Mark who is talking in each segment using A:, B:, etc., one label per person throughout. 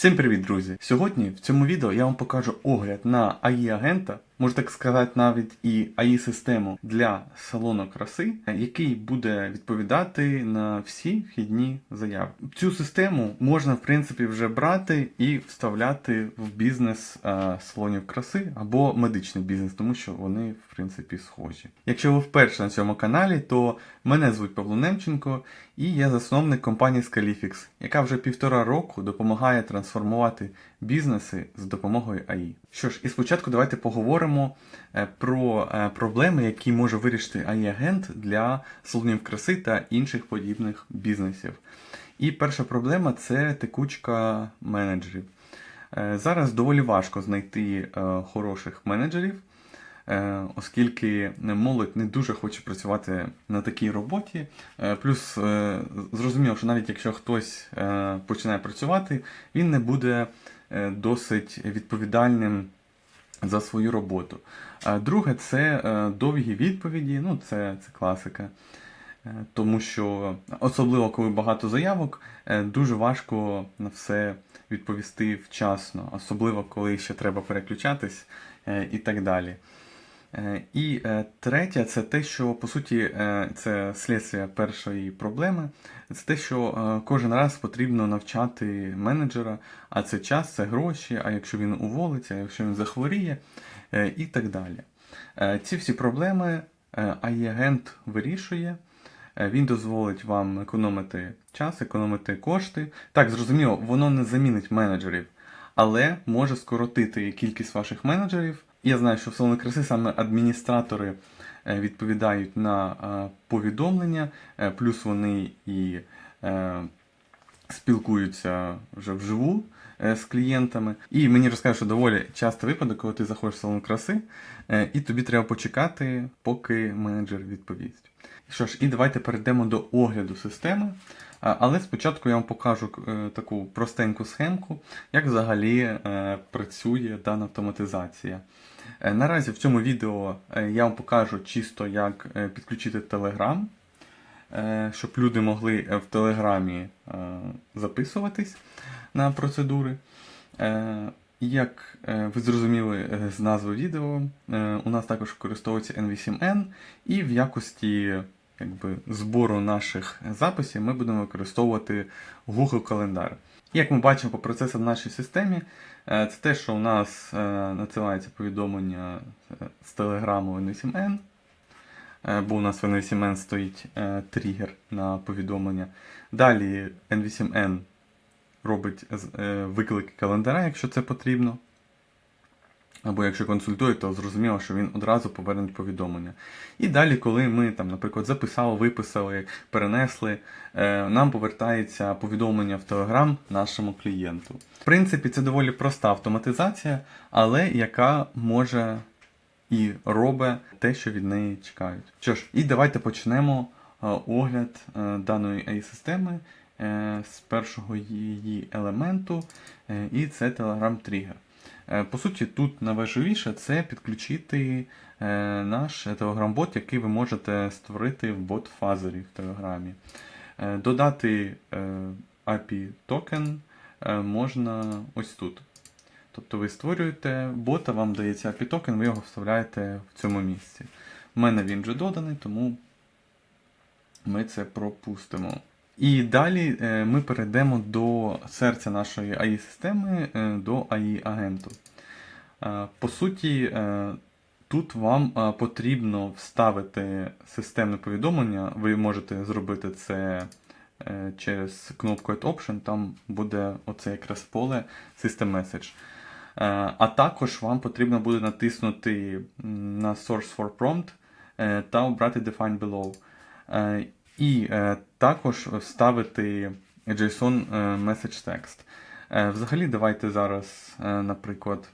A: Всім привіт, друзі! Сьогодні в цьому відео я вам покажу огляд на AI-агента, можна так сказати, навіть і AI-систему для салону краси, який буде відповідати на всі вхідні заяви. Цю систему можна, в принципі, вже брати і вставляти в бізнес е, салонів краси або медичний бізнес, тому що вони, в принципі, схожі. Якщо ви вперше на цьому каналі, то мене звуть Павло Немченко, і я засновник компанії Scalifix, яка вже півтора року допомагає трансформувати бізнеси з допомогою АІ. Що ж, і спочатку давайте поговоримо е, про е, проблеми, які може вирішити AI-агент для салонів краси та інших подібних бізнесів. І перша проблема це текучка менеджерів. Е, Зараз доволі важко знайти хороших менеджерів, оскільки молодь не дуже хоче працювати на такій роботі. Плюс зрозуміло, що навіть якщо хтось починає працювати, він не буде досить відповідальним за свою роботу. Друге, це е, довгі відповіді, ну це, це класика. Е, Тому що, особливо коли багато заявок, е, дуже важко на все відповісти вчасно, особливо коли ще треба переключатись е, і так далі. Е, І е, третє, це те, що по суті е, це слідство першої проблеми. Це те, що кожен раз потрібно навчати менеджера, а це час, це гроші, а якщо він уволиться, а якщо він захворіє, і так далі. Ці всі проблеми AI-агент вирішує. Він дозволить вам економити час, економити кошти. Так, зрозуміло, воно не замінить менеджерів, але може скоротити кількість ваших менеджерів. Я знаю, що в салоні краси саме адміністратори е, відповідають на е, повідомлення, е, плюс вони і спілкуються вже вживу з клієнтами. І мені розкажуть, що доволі часто випадок, коли ти заходиш в салон краси, і тобі треба почекати, поки менеджер відповість. Що ж, і давайте перейдемо до огляду системи. Але спочатку я вам покажу е, таку простеньку схемку, як взагалі е, працює дана автоматизація. Е, Наразі в цьому відео я вам покажу чисто, як підключити Telegram, щоб люди могли в Телеграмі записуватись на процедури. Як е, ви зрозуміли е, з назви відео, е, у нас також використовується N8N, і в якості якби, збору наших записів ми будемо використовувати Google календар. Як ми бачимо по процесам в нашій системі, це те, що у нас надсилається повідомлення з телеграму N8N, е, бо у нас в N8N стоїть тригер на повідомлення. Далі N8N робить е, виклики календаря, якщо це потрібно. Або якщо консультує, то зрозуміло, що він одразу поверне повідомлення. І далі, коли ми, там, наприклад, записали, виписали, перенесли, е, нам повертається повідомлення в Telegram нашому клієнту. В принципі, це доволі проста автоматизація, але яка може і робить те, що від неї чекають. Що ж, і давайте почнемо е, огляд е, даної AI-системи е, з першого її елементу, е, і це Telegram Trigger. Е, По суті, тут найважливіше це підключити е, наш Telegram-бот, який ви можете створити в бот-фазері в Телеграмі. Е, Додати е, API токен е, можна ось тут. Тобто ви створюєте бота, вам дається API токен, ви його вставляєте в цьому місці. У мене він вже доданий, тому ми це пропустимо. І далі е, ми перейдемо до серця нашої AI-системи, е, до AI-агенту. Е, По суті, тут вам потрібно вставити системне повідомлення. Ви можете зробити це через кнопку Add Option, там буде оце якраз поле System Message. А також вам потрібно буде натиснути на Source for Prompt та обрати Define Below. І е, також вставити JSON е, Message Text. Е, Взагалі, давайте зараз, е, наприклад,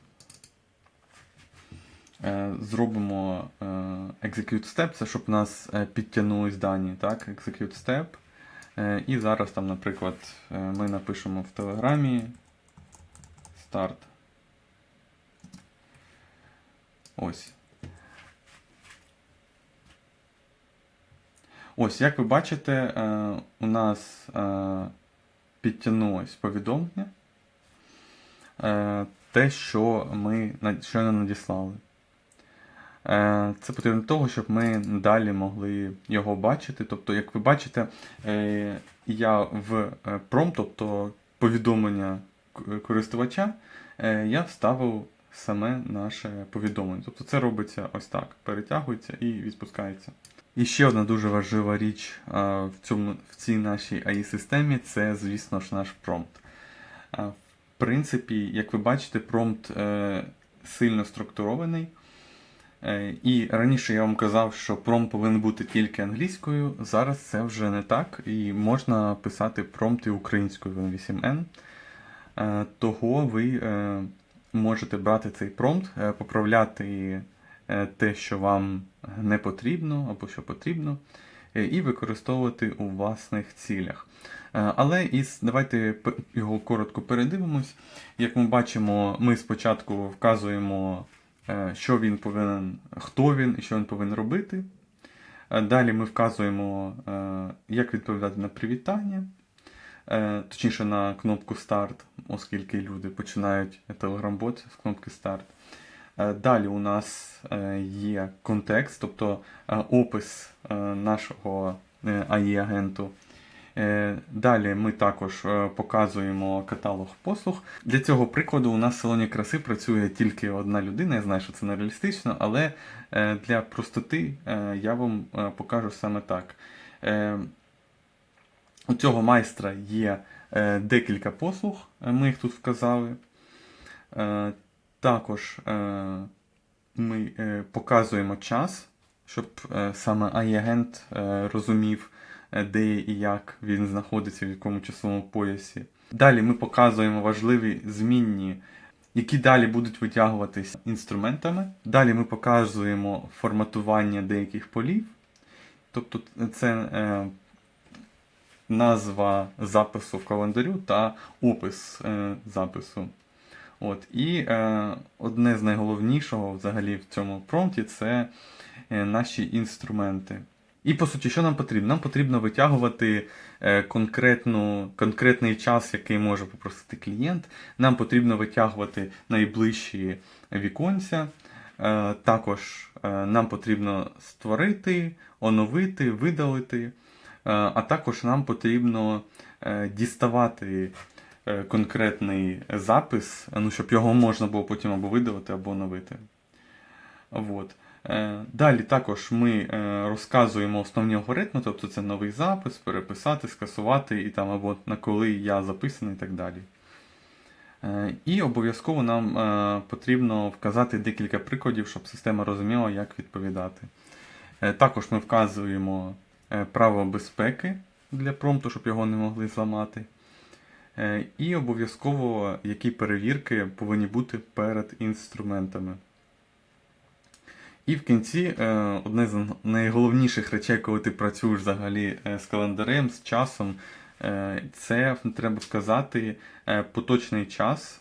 A: е, зробимо е, Execute Step, це щоб у нас е, підтягнулись дані. Так? Execute Step. Е, І зараз там, наприклад, е, ми напишемо в Телеграмі Start. Ось. Ось, як ви бачите, е, у нас е, підтягнулось повідомлення. е, те, що ми щойно надіслали. Це потрібно для того, щоб ми далі могли його бачити. Тобто, як ви бачите, я в пром, тобто повідомлення користувача, я вставив саме наше повідомлення. Тобто це робиться ось так: перетягується і відпускається. І ще одна дуже важлива річ в, цьому, в цій нашій AI-системі це, звісно ж, наш промпт. В принципі, як ви бачите, промпт е, сильно структурований. Е, І раніше я вам казав, що промпт повинен бути тільки англійською. Зараз це вже не так, і можна писати промпти українською в N8N. Е, Того ви можете брати цей промпт, поправляти те, що вам не потрібно або що потрібно, е, і використовувати у власних цілях. Е, Але із, давайте його коротко передивимось. Як ми бачимо, ми спочатку вказуємо, е, що він повинен, хто він і що він повинен робити. Е, Далі ми вказуємо, е, як відповідати на привітання, е, точніше на кнопку старт, оскільки люди починають Telegram-бот з кнопки старт. Е, Далі у нас е, є контекст, тобто е, опис нашого AI-агенту. Е, Далі ми також показуємо каталог послуг. Для цього прикладу у нас в салоні краси працює тільки одна людина. Я знаю, що це не реалістично, але для простоти я вам покажу саме так. У цього майстра є декілька послуг, ми їх тут вказали. Також е, ми е, показуємо час, щоб е, саме AI-агент е, розумів, де і як він знаходиться в якому часовому поясі. Далі ми показуємо важливі змінні, які далі будуть витягуватися інструментами. Далі ми показуємо форматування деяких полів. Тобто це е, назва запису в календарю та опис е, запису. От. І е, одне з найголовнішого взагалі в цьому промпті це е, наші інструменти. І по суті, що нам потрібно? Нам потрібно витягувати е, конкретну, конкретний час, який може попросити клієнт. Нам потрібно витягувати найближчі віконця. Е, також нам потрібно створити, оновити, видалити. А також нам потрібно діставати конкретний запис, ну, щоб його можна було потім або видалити, або оновити. Вот. Е, Далі також ми е, розказуємо основні алгоритми, тобто це новий запис, переписати, скасувати і там або на коли я записаний і так далі. Е, І обов'язково нам е, потрібно вказати декілька прикладів, щоб система розуміла, як відповідати. Е, Також ми вказуємо е, право безпеки для промпту, щоб його не могли зламати. Е, І обов'язково які перевірки повинні бути перед інструментами. І в кінці е, одне з найголовніших речей, коли ти працюєш взагалі е, з календарем, з часом, це треба вказати поточний час,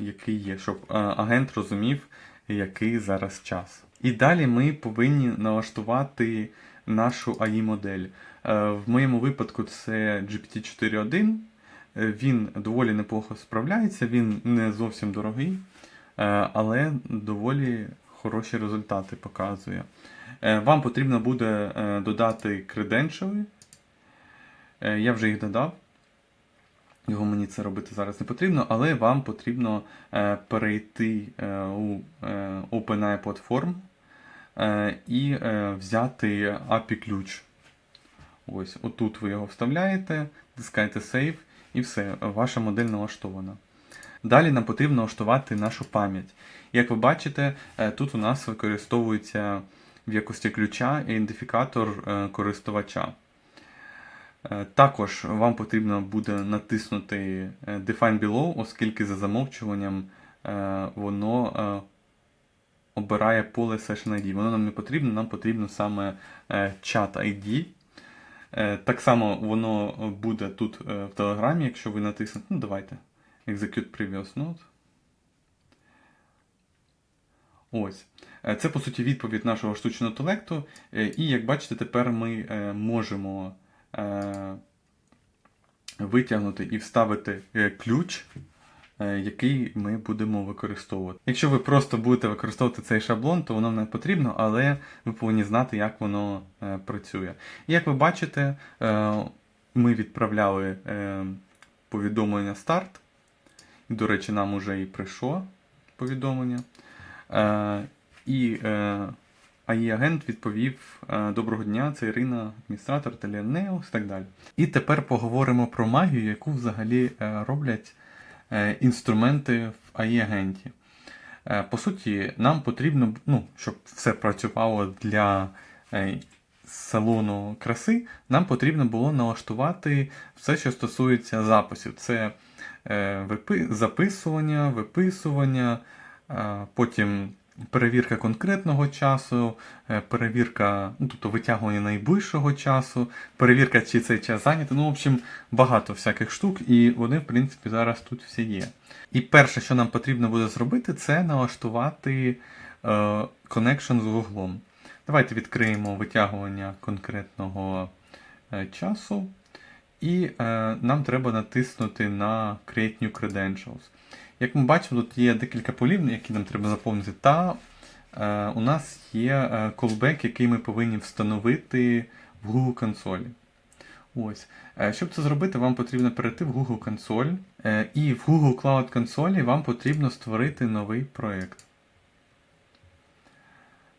A: який є, щоб агент розумів, який зараз час. І далі ми повинні налаштувати нашу AI-модель. В моєму випадку це GPT-4.1. Е, Він доволі неплохо справляється, він не зовсім дорогий, е, але доволі хороші результати показує. Е, Вам потрібно буде додати креденшали. Я вже їх додав. Його мені це робити зараз не потрібно, але вам потрібно перейти у OpenAI Platform і взяти API ключ. Ось, отут ви його вставляєте, тискаєте Save і все, ваша модель налаштована. Далі нам потрібно налаштувати нашу пам'ять. Як ви бачите, е, тут у нас використовується в якості ключа ідентифікатор е, користувача. Е, Також вам потрібно буде натиснути Define Below, оскільки за замовчуванням воно обирає поле Session ID. Воно нам не потрібно, нам потрібно саме Chat ID. Е, Так само воно буде тут е, в Телеграмі, якщо ви натиснете. Ну, давайте. Execute Previous Node. Ось. Е, Це, по суті, відповідь нашого штучного інтелекту. Е, І, як бачите, тепер ми е, можемо е, витягнути і вставити е, ключ е, який ми будемо використовувати. Якщо ви просто будете використовувати цей шаблон, то воно не потрібно, але ви повинні знати, як воно е, працює. І як ви бачите, е, ми відправляли е, повідомлення старт. До речі, нам уже і прийшло повідомлення. Е, і е, АІ-агент відповів: е, Доброго дня, це Ірина, адміністратор Теленеус і так далі. І тепер поговоримо про магію, яку взагалі е, роблять е, інструменти в АІ-агенті. Е, По суті, нам потрібно, ну, щоб все працювало для е, салону краси, нам потрібно було налаштувати все, що стосується записів. Це е, записування, виписування, е, потім перевірка конкретного часу, е, перевірка, ну, тобто витягування найближчого часу, перевірка, чи цей час зайнятий. Ну, в общем, багато всяких штук, і вони, в принципі, зараз тут всі є. І перше, що нам потрібно буде зробити, це налаштувати е, connection з Google. Давайте відкриємо витягування конкретного е, часу. І нам треба натиснути на Create New Credentials. Як ми бачимо, тут є декілька полів, які нам треба заповнити, та е, у нас є е, callback, який ми повинні встановити в Google консолі. Ось. Е, Щоб це зробити, вам потрібно перейти в Google консоль, е, і в Google Cloud консолі вам потрібно створити новий проєкт.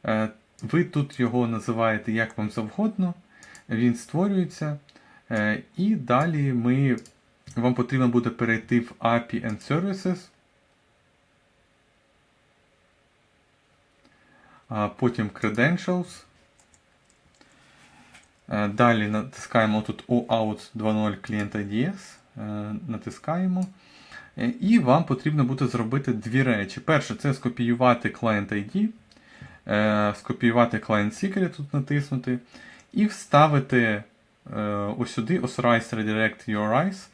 A: Е, Ви тут його називаєте як вам завгодно, він створюється. Е, І далі ми, вам потрібно буде перейти в API and Services. Потім Credentials. Е, Далі натискаємо тут OAuth 2.0 Client IDS. Е, Натискаємо. Е, І вам потрібно буде зробити дві речі. Перше, це скопіювати Client ID, скопіювати Client Secret, тут натиснути, і вставити ось сюди Authorize Redirect URIs,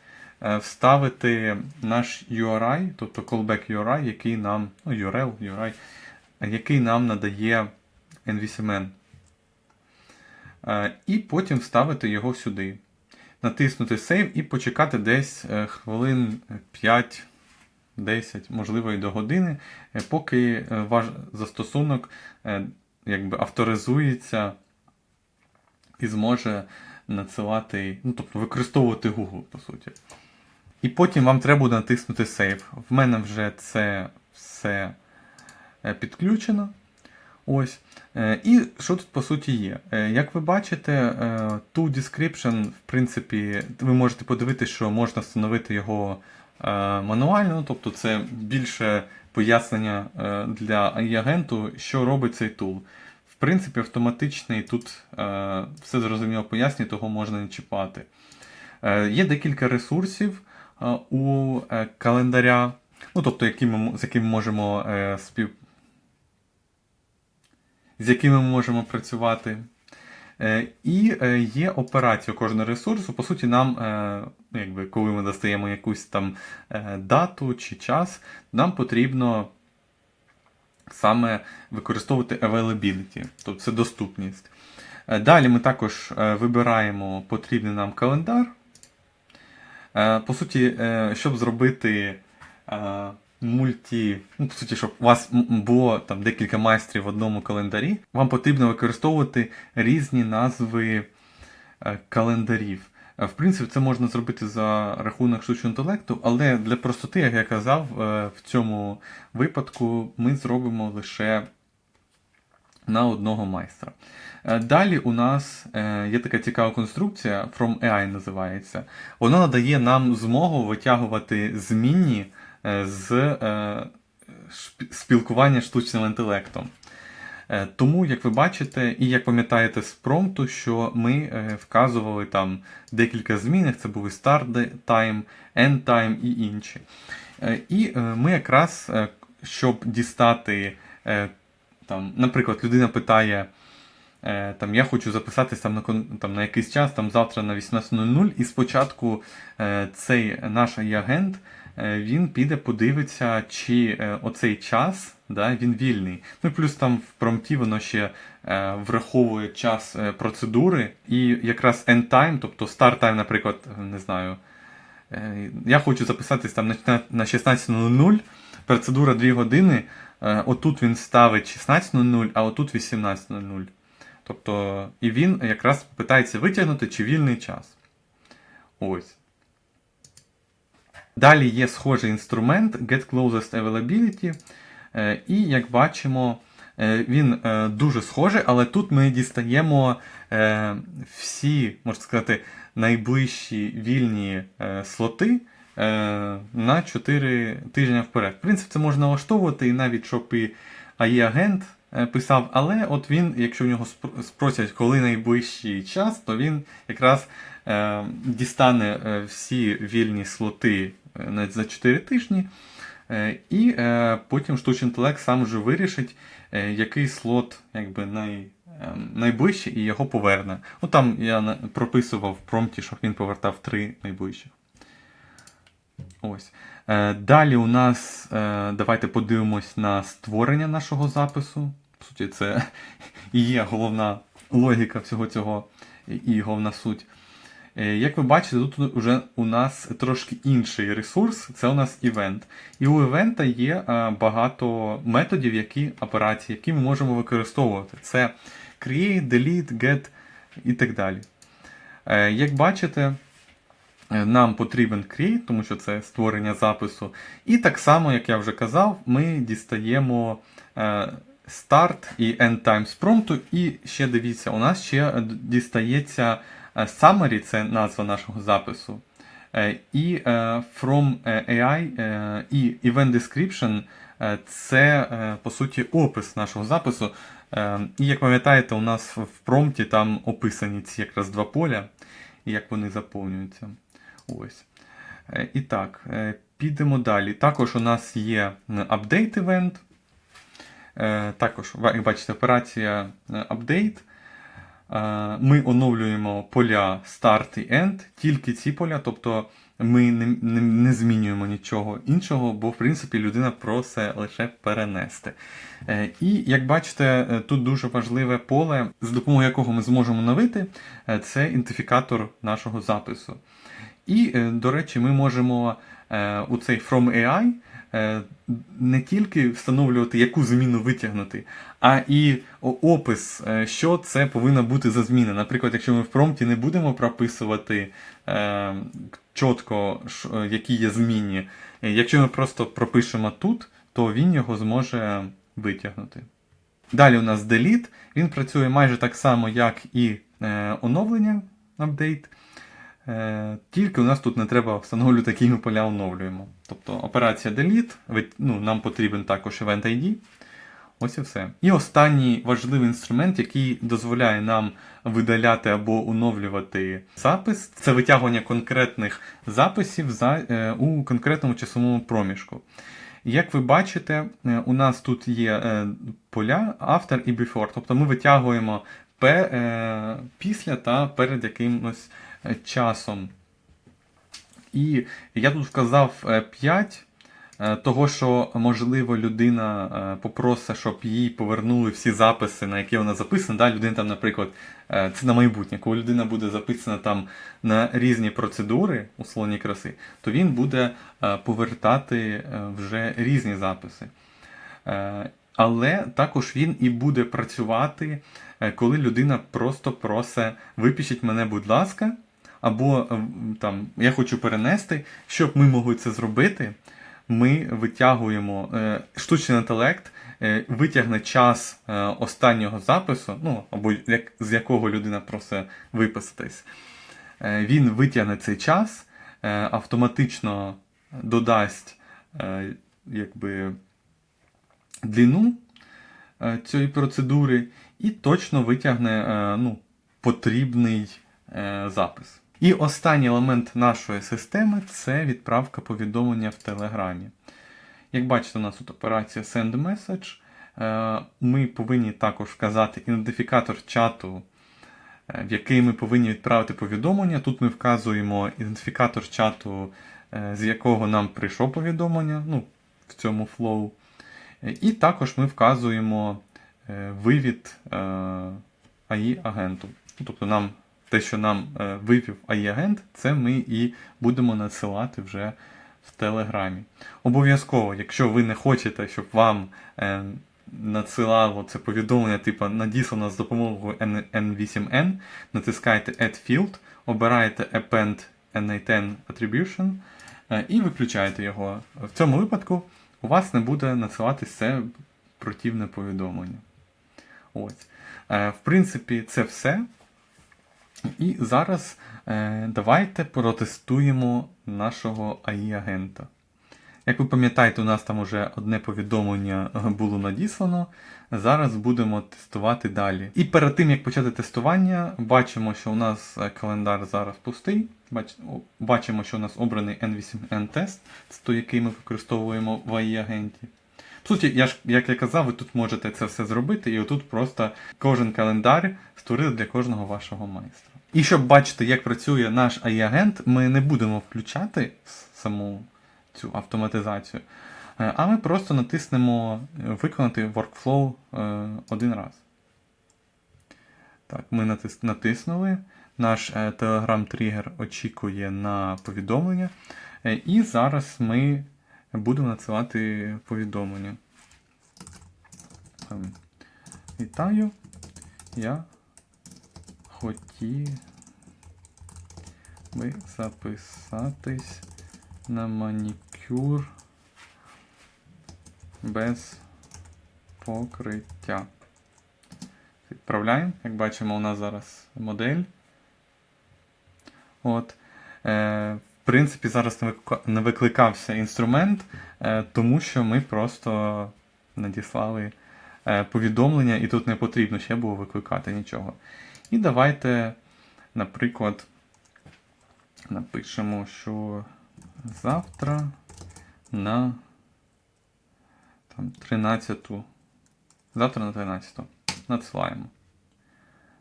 A: вставити наш URI, тобто callback URI, який нам, ну, URL, URI, е, який нам надає NVCMN. Е, І потім вставити його сюди. Натиснути Save і почекати десь е, хвилин 5, 10, можливо, і до години, е, поки е, ваш застосунок е, якби авторизується і зможе надсилати, ну, тобто використовувати Google, по суті. І потім вам треба буде натиснути Save. В мене вже це все е, підключено. Ось. Е, І що тут по суті є? Е, Як ви бачите, е, to description, в принципі, ви можете подивитися, що можна встановити його мануально, ну, тобто це більше пояснення для агенту, що робить цей тул. В принципі, автоматичний тут все зрозуміло пояснює, того можна не чіпати. Є декілька ресурсів у е, календаря, ну, тобто, які ми, з якими можемо е, спів... з якими ми можемо працювати. Е, І е, є операція кожного ресурсу. По суті, нам, е, ну, якби, коли ми достаємо якусь там е, дату чи час, нам потрібно саме використовувати availability, тобто це доступність. Е, Далі ми також е, вибираємо потрібний нам календар. Е, По суті, е, щоб зробити е, мульті, ну, по суті, щоб у вас було там декілька майстрів в одному календарі, вам потрібно використовувати різні назви календарів. В принципі, це можна зробити за рахунок штучного інтелекту, але для простоти, як я казав, в цьому випадку ми зробимо лише на одного майстра. Е, Далі у нас е, є така цікава конструкція, From AI називається. Вона надає нам змогу витягувати змінні е, з спілкування штучним інтелектом. Тому, як ви бачите, і як пам'ятаєте з промпту, що ми вказували там декілька змінних, це були start time, end time і інші. І ми якраз, щоб дістати, там, наприклад, людина питає, е, там, я хочу записатись там, на, там, на якийсь час, там, завтра на 18.00, і спочатку е, цей наш агент е, він піде подивиться, чи е, оцей час да, він вільний. Ну плюс там в промпті воно ще е, враховує час е, процедури, і якраз end time, тобто start time, наприклад, не знаю, е, я хочу записатись там на 16.00, процедура 2 години. е, Отут він ставить 16.00, а отут 18.00. Тобто, і він якраз питається витягнути, чи вільний час. Ось. Далі є схожий інструмент Get Closest Availability. Е, І як бачимо, е, він дуже схожий, але тут ми дістаємо всі, можна сказати, найближчі вільні слоти на 4 тижні вперед. В принципі, це можна налаштовувати і навіть щоб і AI-агент е, писав, але от він, якщо в нього спросять, коли найближчий час, то він якраз е, дістане е, всі вільні слоти е, за 4 тижні. Е, І е, потім штучний інтелект сам вже вирішить, е, який слот якби, най, е, найближчий і його поверне. Ну там я прописував в промпті, щоб він повертав три найближчих. Ось. Е, Далі у нас е, давайте подивимось на створення нашого запису. По суті, це і є головна логіка всього цього і- головна суть. Е, Як ви бачите, тут вже у нас трошки інший ресурс, це у нас івент. І у івента є багато методів, які операції, які ми можемо використовувати. Це create, delete, get і так далі. Як бачите, нам потрібен create, тому що це створення запису. І так само, як я вже казав, ми дістаємо е, start і end time з промпту. І ще дивіться, у нас ще е, дістається е, summary, це назва нашого запису. Е, І е, from е, AI е, і event description е, це е, по суті опис нашого запису. Е, І як пам'ятаєте, у нас в промпті там описані ці якраз два поля, і як вони заповнюються. Ось. Е, І так, е, підемо далі. Також у нас є update event. Е, Також, як бачите, операція. Е, Ми оновлюємо поля start і end, тільки ці поля, тобто ми не, не, не змінюємо нічого іншого, бо в принципі людина просить лише перенести. І як бачите, тут дуже важливе поле, з допомогою якого ми зможемо оновити, е, це ідентифікатор нашого запису. І, е, до речі, ми можемо е, у цей From AI е, не тільки встановлювати, яку зміну витягнути, а і опис, що це повинна бути за зміна. Наприклад, якщо ми в промпті не будемо прописувати чітко, які є змінні, е, якщо ми просто пропишемо тут, то він його зможе витягнути. Далі у нас delete. Він працює майже так само, як і оновлення апдейт. Е, тільки у нас тут не треба встановлювати, які ми поля оновлюємо. Тобто операція delete, ну, нам потрібен також event ID. Ось і все. І останній важливий інструмент, який дозволяє нам видаляти або оновлювати запис, це витягування конкретних записів за, е, у конкретному часовому проміжку. Як ви бачите, е, у нас тут є поля after і before, тобто ми витягуємо після та перед якимось часом. І я тут вказав 5, того, що, можливо, людина е, попросить, щоб їй повернули всі записи, на які вона записана. Да? Людина там, наприклад, е, це на майбутнє, коли людина буде записана там на різні процедури у салоні краси, то він буде е, повертати е, вже різні записи. Е, Але також він і буде працювати, е, коли людина просто просить випишіть мене, будь ласка, або е, там я хочу перенести, щоб ми могли це зробити. Ми витягуємо е, штучний інтелект, е, витягне час останнього запису, ну або як, з якого людина просить виписатись. Він витягне цей час, автоматично додасть якби, длину цієї процедури і точно витягне ну, потрібний запис. І останній елемент нашої системи це відправка повідомлення в Телеграмі. Як бачите, у нас тут операція Send Message. Е, Ми повинні також вказати ідентифікатор чату, е, в який ми повинні відправити повідомлення. Тут ми вказуємо ідентифікатор чату, е, з якого нам прийшло повідомлення, ну, в цьому флоу. І також ми вказуємо вивід AI-агенту. Тобто нам те, що нам е, вивів AI-агент, це ми і будемо надсилати вже в Телеграмі. Обов'язково, якщо ви не хочете, щоб вам е, надсилало це повідомлення, типу надіслано з допомогою N- N8N, натискаєте Add Field, обираєте Append N8N Attribution е, і виключаєте його. В цьому випадку у вас не буде надсилатись це противне повідомлення. Ось. В принципі, це все. І зараз е, давайте протестуємо нашого AI-агента. Як ви пам'ятаєте, у нас там уже одне повідомлення було надіслано. Зараз будемо тестувати далі. І перед тим, як почати тестування, бачимо, що у нас е, календар зараз пустий. Бачимо, що у нас обраний N8N тест, це той, який ми використовуємо в AI-агенті. В суті, я ж, як я казав, ви тут можете це все зробити, і отут просто кожен календар створили для кожного вашого майстра. І щоб бачити, як працює наш AI-агент, ми не будемо включати саму цю автоматизацію, е, а ми просто натиснемо е, виконати workflow е, один раз. Так, ми натис- натиснули. Наш е, Telegram тригер очікує на повідомлення. І зараз ми будемо надсилати повідомлення. Ем, Вітаю. Я хотів би записатись на манікюр без покриття. Відправляємо. Як бачимо, у нас зараз модель. От. Е, в принципі, зараз не викликався інструмент, е, тому що ми просто надіслали е, повідомлення, і тут не потрібно ще було викликати нічого. І давайте, наприклад, напишемо, що завтра на там, 13. Завтра на 13. Надсилаємо.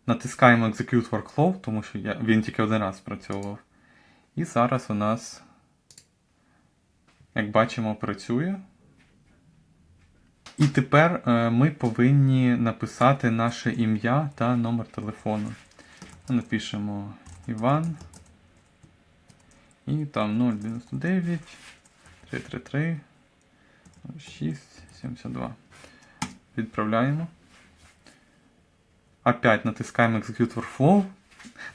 A: Натискаємо Execute Workflow, тому що я, він тільки один раз спрацьовував. І зараз у нас, як бачимо, працює. І тепер е, ми повинні написати наше ім'я та номер телефону. Напишемо Іван. І там 099 333 6 72. Відправляємо. Опять натискаємо Execute Workflow.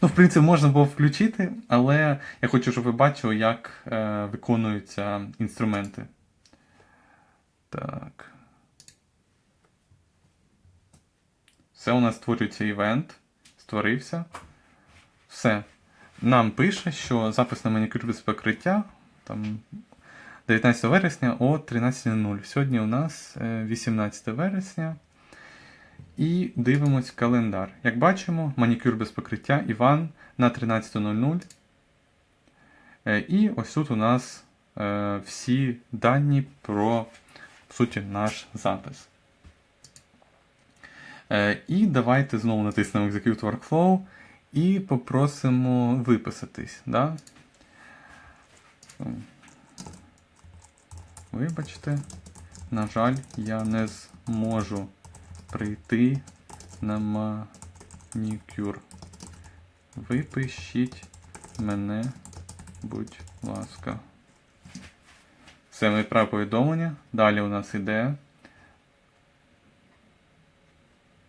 A: Ну, в принципі, можна було включити, але я хочу, щоб ви бачили, як е, виконуються інструменти. Так. Все, у нас створюється івент. Створився. Все. Нам пише, що запис на манікюр без покриття. Там 19 вересня о 13.00. Сьогодні у нас е, 18 вересня. І дивимось календар. Як бачимо, манікюр без покриття Іван на 13.00. Е, І ось тут у нас е, всі дані про в суті, наш запис. Е, І давайте знову натиснемо Execute Workflow і попросимо виписатись. Да? Вибачте, на жаль, я не зможу прийти на манікюр. Випишіть мене, будь ласка. Це ми відправили повідомлення. Далі у нас іде.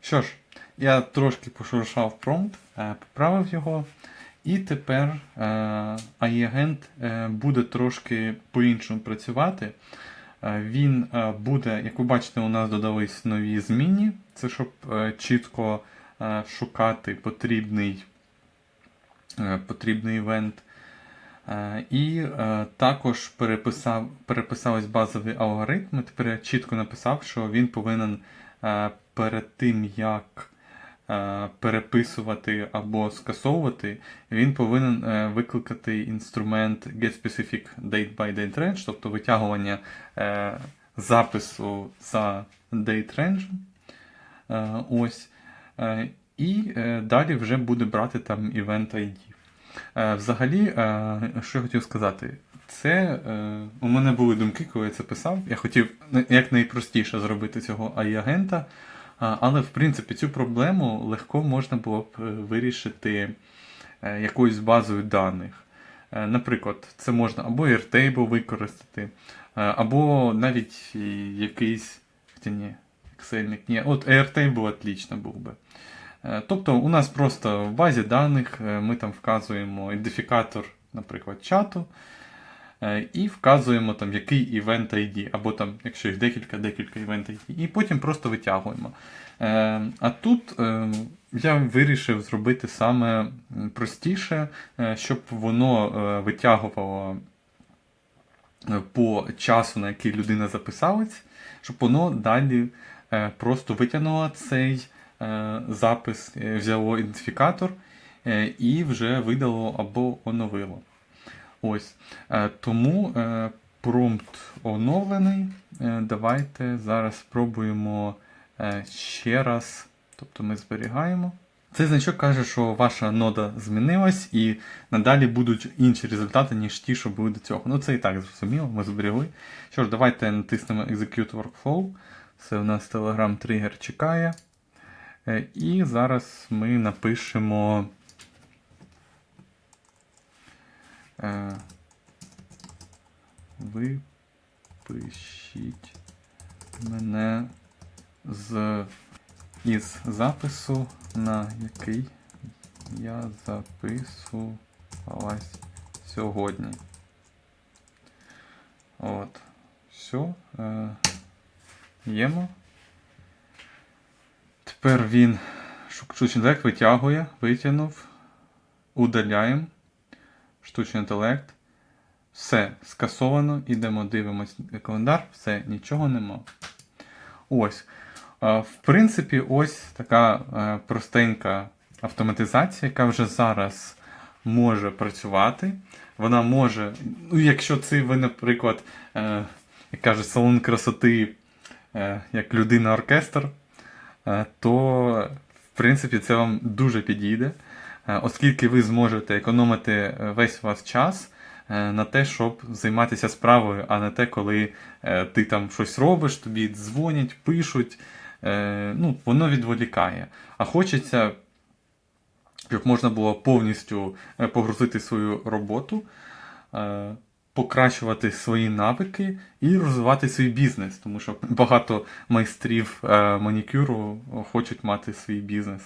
A: Що ж, я трошки пошуршав промпт, е, поправив його. І тепер е, AI-агент е, буде трошки по-іншому працювати. Він буде, як ви бачите, у нас додались нові змінні. Це щоб чітко шукати потрібний, потрібний івент. І також переписав, переписались базові алгоритми. Тепер я чітко написав, що він повинен перед тим, як е, переписувати або скасовувати, він повинен е, викликати інструмент getSpecific date by date range, тобто витягування е, запису за date range. Ось. І далі вже буде брати там event ID. Взагалі, що я хотів сказати, це у мене були думки, коли я це писав. Я хотів на- якнайпростіше зробити цього AI-агента, але в принципі цю проблему легко можна було б е, вирішити е, якоюсь базою даних. Е, Наприклад, це можна або Airtable використати, або навіть якийсь. Ні, Excel, ні. От Airtable отлично був би. Тобто у нас просто в базі даних ми там вказуємо ідентифікатор, наприклад, чату, і вказуємо там який event ID, або там, якщо їх декілька, декілька event ID, і потім просто витягуємо. Е, А тут е, я вирішив зробити саме простіше, е, щоб воно е, витягувало е, по часу, на який людина записалась, щоб воно далі е, просто витягнуло цей е, запис, е, взяло ідентифікатор е, і вже видало або оновило. Ось. Е, Тому е, промпт оновлений. Е, Давайте зараз спробуємо ще раз. Тобто ми зберігаємо. Цей значок каже, що ваша нода змінилась і надалі будуть інші результати, ніж ті, що були до цього. Ну це і так зрозуміло, ми зберегли. Що ж, давайте натиснемо Execute Workflow. Це у нас Telegram тригер чекає. І зараз ми напишемо. Е, Випишіть мене з із запису, на який я записувалась сьогодні. От. Все. Е. Тепер він шук- штучний інтелект витягує, витягнув, удаляємо. Штучний інтелект. Все скасовано. Ідемо, дивимось календар, все, нічого нема. Ось. В принципі, ось така е, простенька автоматизація, яка вже зараз може працювати. Вона може, ну, якщо це ви, наприклад, е, як каже, салон красоти, е, як людина-оркестр, то в принципі це вам дуже підійде, оскільки ви зможете економити е, весь ваш час е, на те, щоб займатися справою, а не те, коли е, ти там щось робиш, тобі дзвонять, пишуть. Е, Ну, воно відволікає. А хочеться, щоб можна було повністю е, погрузити свою роботу, е, покращувати свої навики і розвивати свій бізнес, тому що багато майстрів е, манікюру хочуть мати свій бізнес.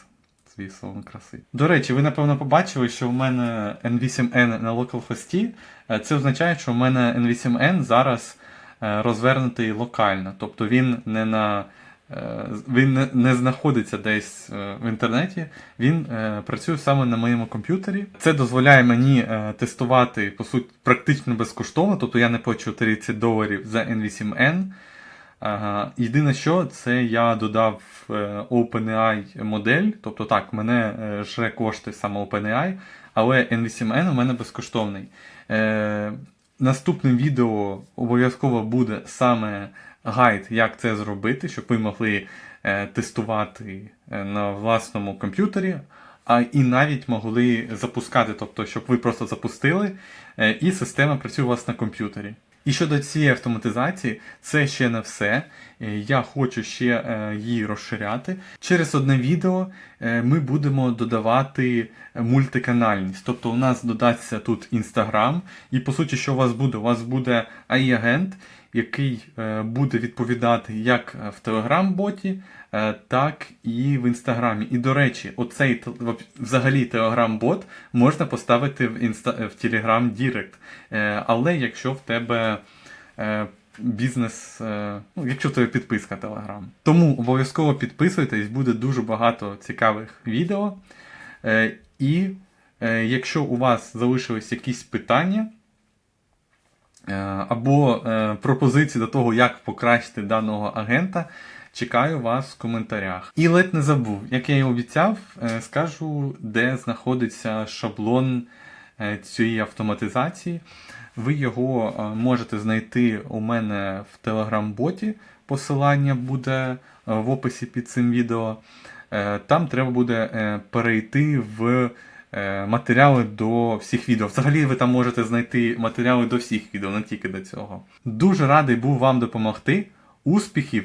A: Свій салон краси. До речі, ви напевно побачили, що в мене N8N на localhost. Е, Це означає, що в мене N8N зараз е, розвернутий локально. Тобто він не на е, він не, знаходиться десь в інтернеті, він працює саме на моєму комп'ютері. Це дозволяє мені тестувати по суті практично безкоштовно, тобто я не плачу 30 доларів за N8N. Єдине, що це я додав е, OpenAI модель, тобто так, мене е, жре кошти саме OpenAI, але N8N у мене безкоштовний. Е, наступним відео обов'язково буде саме гайд, як це зробити, щоб ви могли е, тестувати на власному комп'ютері, а і навіть могли запускати, тобто, щоб ви просто запустили, і система працює у вас на комп'ютері. І щодо цієї автоматизації, це ще не все. Е, Я хочу ще е, її розширяти. Через одне відео е, ми будемо додавати мультиканальність. Тобто у нас додасться тут Instagram, і по суті, що у вас буде? У вас буде AI-агент, який буде відповідати як в е, так і в Інстаграмі. І до речі, оцей взагалі Telegram-бот можна поставити в, інста, в Telegram Direct. Е, Але якщо в тебе е, бізнес, е, ну, якщо в тебе підписка Telegram. Тому обов'язково підписуйтесь, буде дуже багато цікавих відео. Е, І е, якщо у вас залишились якісь питання, е, або е, пропозиції до того, як покращити даного агента, чекаю вас в коментарях. І ледь не забув, як я і обіцяв, е, скажу, де знаходиться шаблон е, цієї автоматизації. Ви його е, можете знайти у мене в Telegram-боті. Посилання буде в описі під цим відео. Там треба буде перейти в матеріали до всіх відео. Взагалі ви там можете знайти матеріали до всіх відео, не тільки до цього. Дуже радий був вам допомогти. Успіхів